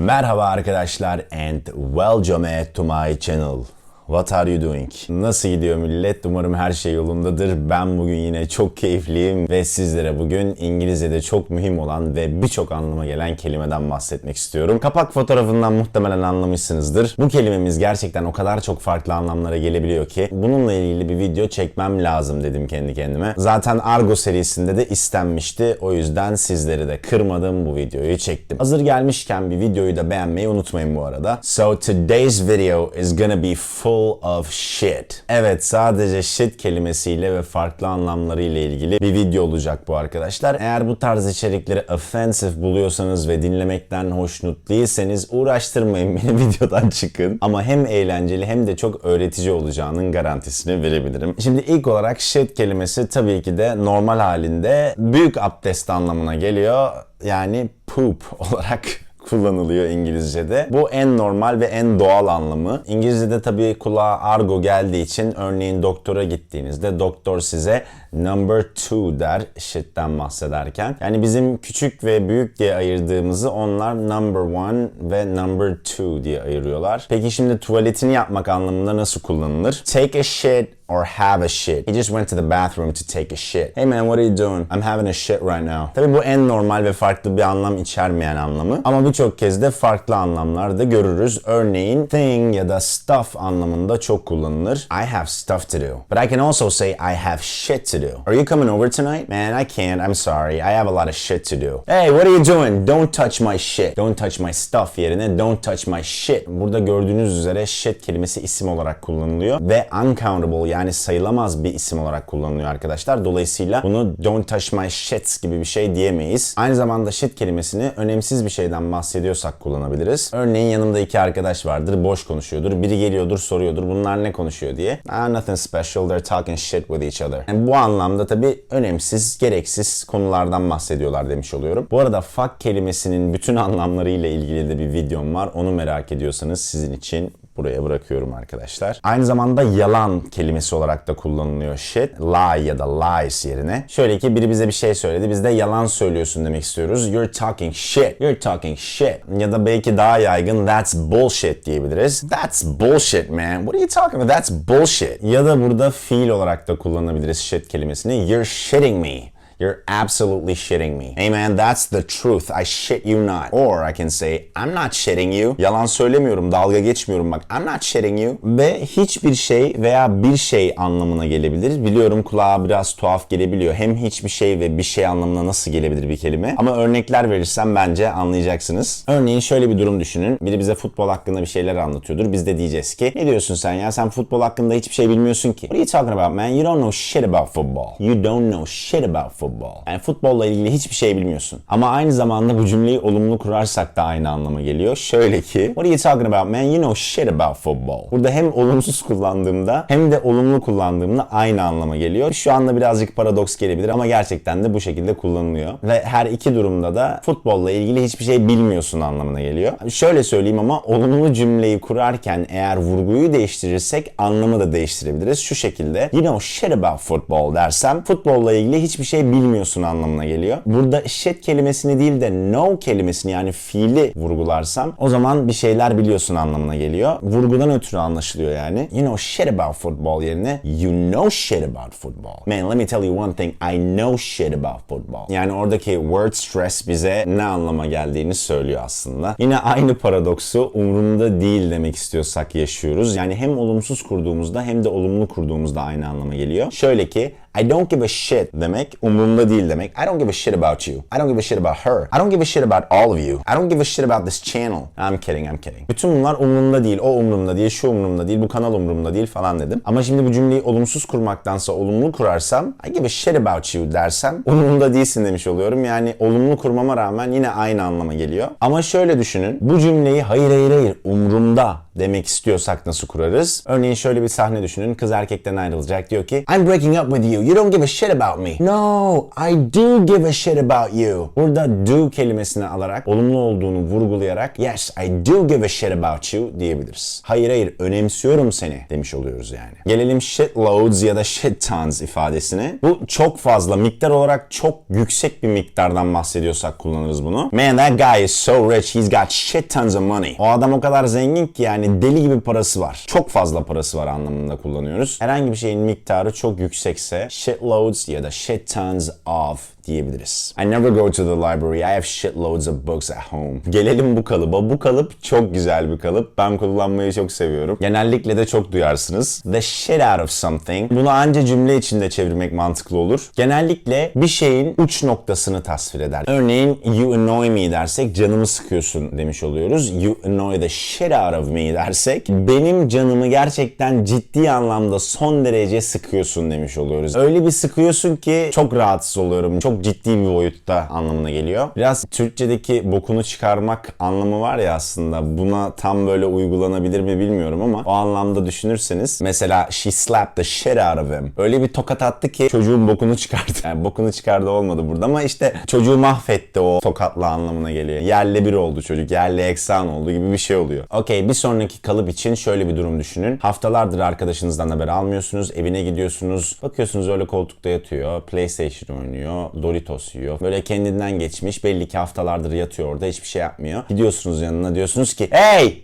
Merhaba arkadaşlar and welcome to my channel. What are you doing? Nasıl gidiyor millet? Umarım her şey yolundadır. Ben bugün yine çok keyifliyim ve sizlere bugün İngilizce'de çok mühim olan ve birçok anlama gelen kelimeden bahsetmek istiyorum. Kapak fotoğrafından muhtemelen anlamışsınızdır. Bu kelimemiz gerçekten o kadar çok farklı anlamlara gelebiliyor ki bununla ilgili bir video çekmem lazım dedim kendi kendime. Zaten Argo serisinde de istenmişti. O yüzden sizleri de kırmadım bu videoyu çektim. Hazır gelmişken bir videoyu da beğenmeyi unutmayın bu arada. So today's video is gonna be full of shit. Evet sadece shit kelimesiyle ve farklı anlamlarıyla ilgili bir video olacak bu arkadaşlar. Eğer bu tarz içerikleri offensive buluyorsanız ve dinlemekten hoşnut değilseniz uğraştırmayın beni videodan çıkın. Ama hem eğlenceli hem de çok öğretici olacağının garantisini verebilirim. Şimdi ilk olarak shit kelimesi tabii ki de normal halinde büyük abdest anlamına geliyor. Yani poop olarak kullanılıyor İngilizce'de. Bu en normal ve en doğal anlamı. İngilizce'de tabii kulağa argo geldiği için örneğin doktora gittiğinizde doktor size number two der shit'ten bahsederken. Yani bizim küçük ve büyük diye ayırdığımızı onlar number one ve number two diye ayırıyorlar. Peki şimdi tuvaletini yapmak anlamında nasıl kullanılır? Take a shit or have a shit. He just went to the bathroom to take a shit. Hey man, what are you doing? I'm having a shit right now. Tabii bu en normal ve farklı bir anlam içermeyen anlamı. Ama birçok kez de farklı anlamlarda görürüz. Örneğin thing ya da stuff anlamında çok kullanılır. I have stuff to do. But I can also say I have shit to do. Are you coming over tonight? Man, I can't. I'm sorry. I have a lot of shit to do. Hey, what are you doing? Don't touch my shit. Don't touch my stuff yerine don't touch my shit. Burada gördüğünüz üzere shit kelimesi isim olarak kullanılıyor ve uncountable yani sayılamaz bir isim olarak kullanılıyor arkadaşlar. Dolayısıyla bunu don't touch my shit gibi bir şey diyemeyiz. Aynı zamanda shit kelimesini önemsiz bir şeyden bahsediyorsak kullanabiliriz. Örneğin yanımda iki arkadaş vardır, boş konuşuyordur. Biri geliyordur, soruyordur. Bunlar ne konuşuyor diye. Ah, nothing special. They're talking shit with each other. Yani bu anlamda tabii önemsiz, gereksiz konulardan bahsediyorlar demiş oluyorum. Bu arada fuck kelimesinin bütün anlamlarıyla ilgili de bir videom var. Onu merak ediyorsanız sizin için buraya bırakıyorum arkadaşlar. Aynı zamanda yalan kelimesi olarak da kullanılıyor shit. Lie ya da lies yerine. Şöyle ki biri bize bir şey söyledi. Biz de yalan söylüyorsun demek istiyoruz. You're talking shit. You're talking shit. Ya da belki daha yaygın that's bullshit diyebiliriz. That's bullshit man. What are you talking about? That's bullshit. Ya da burada fiil olarak da kullanabiliriz shit kelimesini. You're shitting me. You're absolutely shitting me. Hey man, that's the truth. I shit you not. Or I can say, I'm not shitting you. Yalan söylemiyorum, dalga geçmiyorum bak. I'm not shitting you. Ve hiçbir şey veya bir şey anlamına gelebilir. Biliyorum kulağa biraz tuhaf gelebiliyor. Hem hiçbir şey ve bir şey anlamına nasıl gelebilir bir kelime. Ama örnekler verirsem bence anlayacaksınız. Örneğin şöyle bir durum düşünün. Biri bize futbol hakkında bir şeyler anlatıyordur. Biz de diyeceğiz ki, ne diyorsun sen ya? Sen futbol hakkında hiçbir şey bilmiyorsun ki. What are you talking about man? You don't know shit about football. You don't know shit about football. Yani futbolla ilgili hiçbir şey bilmiyorsun. Ama aynı zamanda bu cümleyi olumlu kurarsak da aynı anlama geliyor. Şöyle ki, what are you talking about man? You know shit about football. Burada hem olumsuz kullandığımda hem de olumlu kullandığımda aynı anlama geliyor. Şu anda birazcık paradoks gelebilir ama gerçekten de bu şekilde kullanılıyor. Ve her iki durumda da futbolla ilgili hiçbir şey bilmiyorsun anlamına geliyor. Şöyle söyleyeyim ama olumlu cümleyi kurarken eğer vurguyu değiştirirsek anlamı da değiştirebiliriz. Şu şekilde, you know shit about football dersem futbolla ilgili hiçbir şey bilmiyorsun anlamına geliyor. Burada shit kelimesini değil de know kelimesini yani fiili vurgularsam o zaman bir şeyler biliyorsun anlamına geliyor. Vurgudan ötürü anlaşılıyor yani. You know shit about football yerine you know shit about football. Man let me tell you one thing. I know shit about football. Yani oradaki word stress bize ne anlama geldiğini söylüyor aslında. Yine aynı paradoksu umurumda değil demek istiyorsak yaşıyoruz. Yani hem olumsuz kurduğumuzda hem de olumlu kurduğumuzda aynı anlama geliyor. Şöyle ki I don't give a shit demek umurumda değil demek. I don't give a shit about you. I don't give a shit about her. I don't give a shit about all of you. I don't give a shit about this channel. I'm kidding, I'm kidding. Bütün bunlar umurumda değil. O umurumda değil, şu umurumda değil, bu kanal umurumda değil falan dedim. Ama şimdi bu cümleyi olumsuz kurmaktansa olumlu kurarsam I give a shit about you dersem umurumda değilsin demiş oluyorum. Yani olumlu kurmama rağmen yine aynı anlama geliyor. Ama şöyle düşünün. Bu cümleyi hayır hayır hayır umurumda demek istiyorsak nasıl kurarız? Örneğin şöyle bir sahne düşünün. Kız erkekten ayrılacak. Diyor ki I'm breaking up with you. You don't give a shit about me. No, Oh, I do give a shit about you. Burada do kelimesini alarak, olumlu olduğunu vurgulayarak yes, I do give a shit about you diyebiliriz. Hayır hayır, önemsiyorum seni demiş oluyoruz yani. Gelelim shitloads ya da shit tons ifadesine. Bu çok fazla, miktar olarak çok yüksek bir miktardan bahsediyorsak kullanırız bunu. Man, that guy is so rich, he's got shit tons of money. O adam o kadar zengin ki yani deli gibi parası var. Çok fazla parası var anlamında kullanıyoruz. Herhangi bir şeyin miktarı çok yüksekse shitloads ya da shit tons of diyebiliriz. I never go to the library. I have shitloads of books at home. Gelelim bu kalıba. Bu kalıp çok güzel bir kalıp. Ben kullanmayı çok seviyorum. Genellikle de çok duyarsınız. The shit out of something. Bunu anca cümle içinde çevirmek mantıklı olur. Genellikle bir şeyin uç noktasını tasvir eder. Örneğin you annoy me dersek canımı sıkıyorsun demiş oluyoruz. You annoy the shit out of me dersek benim canımı gerçekten ciddi anlamda son derece sıkıyorsun demiş oluyoruz. Öyle bir sıkıyorsun ki çok rahatsız oluyorum. Çok ciddi bir boyutta anlamına geliyor. Biraz Türkçedeki bokunu çıkarmak anlamı var ya aslında. Buna tam böyle uygulanabilir mi bilmiyorum ama o anlamda düşünürseniz mesela she slapped the shit out of him. Öyle bir tokat attı ki çocuğun bokunu çıkardı. Yani bokunu çıkardı olmadı burada ama işte çocuğu mahvetti o tokatla anlamına geliyor. Yerle bir oldu çocuk. Yerle eksan oldu gibi bir şey oluyor. Okey bir sonraki kalıp için şöyle bir durum düşünün. Haftalardır arkadaşınızdan haber almıyorsunuz. Evine gidiyorsunuz. Bakıyorsunuz öyle koltukta yatıyor. PlayStation oynuyor. Doritos yiyor. Böyle kendinden geçmiş. Belli ki haftalardır yatıyor orada. Hiçbir şey yapmıyor. Gidiyorsunuz yanına diyorsunuz ki Hey!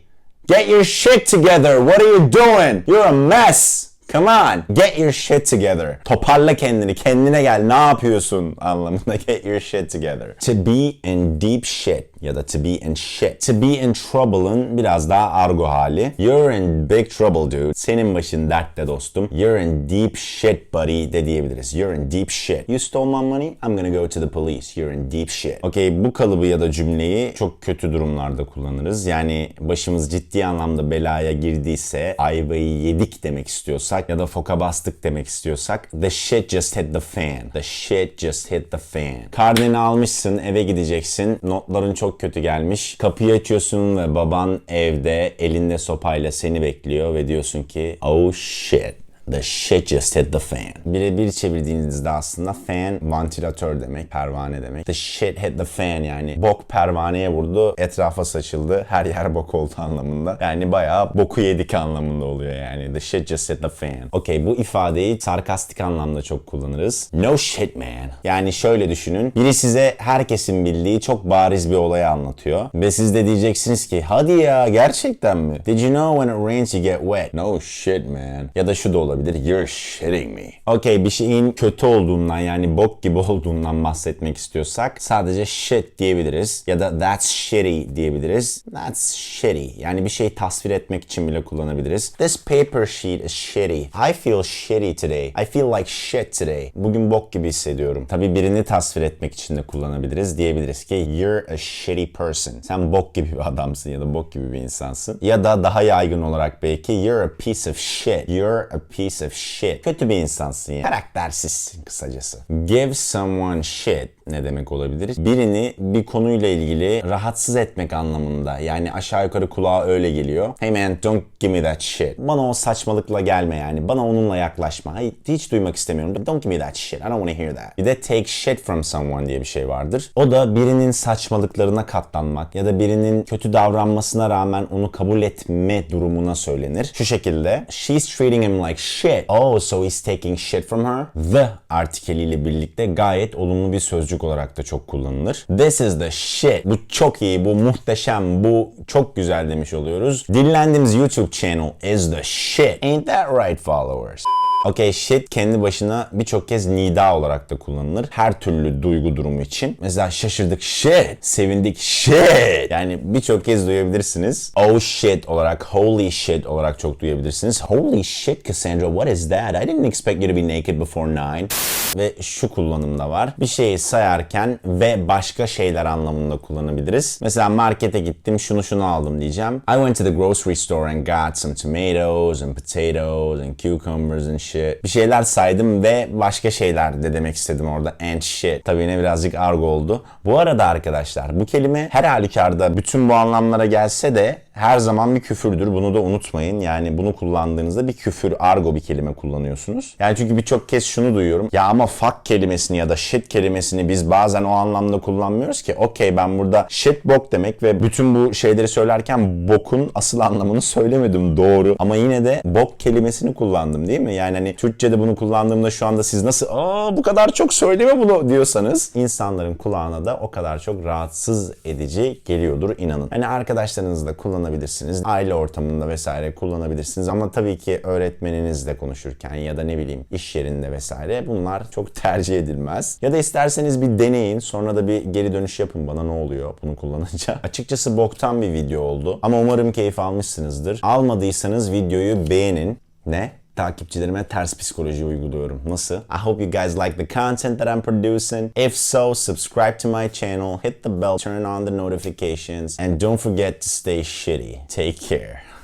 Get your shit together. What are you doing? You're a mess. Come on, get your shit together. Toparla kendini, kendine gel. Ne yapıyorsun anlamında get your shit together. To be in deep shit ya da to be in shit. To be in trouble'ın biraz daha argo hali. You're in big trouble dude. Senin başın dertte dostum. You're in deep shit buddy de diyebiliriz. You're in deep shit. You stole my money? I'm gonna go to the police. You're in deep shit. Okay, bu kalıbı ya da cümleyi çok kötü durumlarda kullanırız. Yani başımız ciddi anlamda belaya girdiyse, ayvayı yedik demek istiyorsak ya da foka bastık demek istiyorsak the shit just hit the fan. The shit just hit the fan. Karneni almışsın, eve gideceksin. Notların çok kötü gelmiş. Kapıyı açıyorsun ve baban evde elinde sopayla seni bekliyor ve diyorsun ki oh shit. The shit just hit the fan. Birebir çevirdiğinizde aslında fan vantilatör demek, pervane demek. The shit hit the fan yani bok pervaneye vurdu, etrafa saçıldı, her yer bok oldu anlamında. Yani bayağı boku yedik anlamında oluyor yani. The shit just hit the fan. Okey bu ifadeyi sarkastik anlamda çok kullanırız. No shit man. Yani şöyle düşünün. Biri size herkesin bildiği çok bariz bir olayı anlatıyor. Ve siz de diyeceksiniz ki hadi ya gerçekten mi? Did you know when it rains you get wet? No shit man. Ya da şu da olabilir. You're shitting me. Okey bir şeyin kötü olduğundan yani bok gibi olduğundan bahsetmek istiyorsak sadece shit diyebiliriz. Ya da that's shitty diyebiliriz. That's shitty. Yani bir şeyi tasvir etmek için bile kullanabiliriz. This paper sheet is shitty. I feel shitty today. I feel like shit today. Bugün bok gibi hissediyorum. Tabii birini tasvir etmek için de kullanabiliriz. Diyebiliriz ki you're a shitty person. Sen bok gibi bir adamsın ya da bok gibi bir insansın. Ya da daha yaygın olarak belki you're a piece of shit. You're a piece of shit. Kötü bir insansın ya. Karaktersizsin kısacası. Give someone shit ne demek olabilir? Birini bir konuyla ilgili rahatsız etmek anlamında. Yani aşağı yukarı kulağa öyle geliyor. Hey man don't give me that shit. Bana o saçmalıkla gelme yani. Bana onunla yaklaşma. Hayır hiç duymak istemiyorum. Don't give me that shit. I don't want to hear that. Bir de take shit from someone diye bir şey vardır. O da birinin saçmalıklarına katlanmak ya da birinin kötü davranmasına rağmen onu kabul etme durumuna söylenir. Şu şekilde. She's treating him like. Oh so he's taking shit from her. The artikeliyle birlikte gayet olumlu bir sözcük olarak da çok kullanılır. This is the shit. Bu çok iyi, bu muhteşem, bu çok güzel demiş oluyoruz. Dinlendiğimiz YouTube channel is the shit. Ain't that right followers? Okay shit kendi başına birçok kez nida olarak da kullanılır. Her türlü duygu durumu için. Mesela şaşırdık shit, sevindik shit. Yani birçok kez duyabilirsiniz. Oh shit olarak, holy shit olarak çok duyabilirsiniz. Holy shit Cassandra, what is that? I didn't expect you to be naked before nine. Ve şu kullanımda var. Bir şeyi sayarken ve başka şeyler anlamında kullanabiliriz. Mesela markete gittim, şunu şunu aldım diyeceğim. I went to the grocery store and got some tomatoes and potatoes and cucumbers and shit. Bir şeyler saydım ve başka şeyler de demek istedim orada. And shit. Tabii yine birazcık argo oldu. Bu arada arkadaşlar bu kelime her halükarda bütün bu anlamlara gelse de her zaman bir küfürdür. Bunu da unutmayın. Yani bunu kullandığınızda bir küfür, argo bir kelime kullanıyorsunuz. Yani çünkü birçok kez şunu duyuyorum. Ya ama fuck kelimesini ya da shit kelimesini biz bazen o anlamda kullanmıyoruz ki. Okey ben burada shit bok demek ve bütün bu şeyleri söylerken bokun asıl anlamını söylemedim doğru. Ama yine de bok kelimesini kullandım değil mi? Yani hani Türkçe'de bunu kullandığımda şu anda siz nasıl aa bu kadar çok söyleme bunu diyorsanız insanların kulağına da o kadar çok rahatsız edici geliyordur inanın. Hani arkadaşlarınızla kullanabilirsiniz. Aile ortamında vesaire kullanabilirsiniz ama tabii ki öğretmeninizle konuşurken ya da ne bileyim iş yerinde vesaire bunlar çok tercih edilmez. Ya da isterseniz bir deneyin sonra da bir geri dönüş yapın bana ne oluyor bunu kullanınca. Açıkçası boktan bir video oldu ama umarım keyif almışsınızdır. Almadıysanız videoyu beğenin. Ne? Takipçilerime ters psikoloji uyguluyorum. Nasıl? I hope you guys like the content that I'm producing. If so, subscribe to my channel, hit the bell, turn on the notifications, and don't forget to stay shitty. Take care.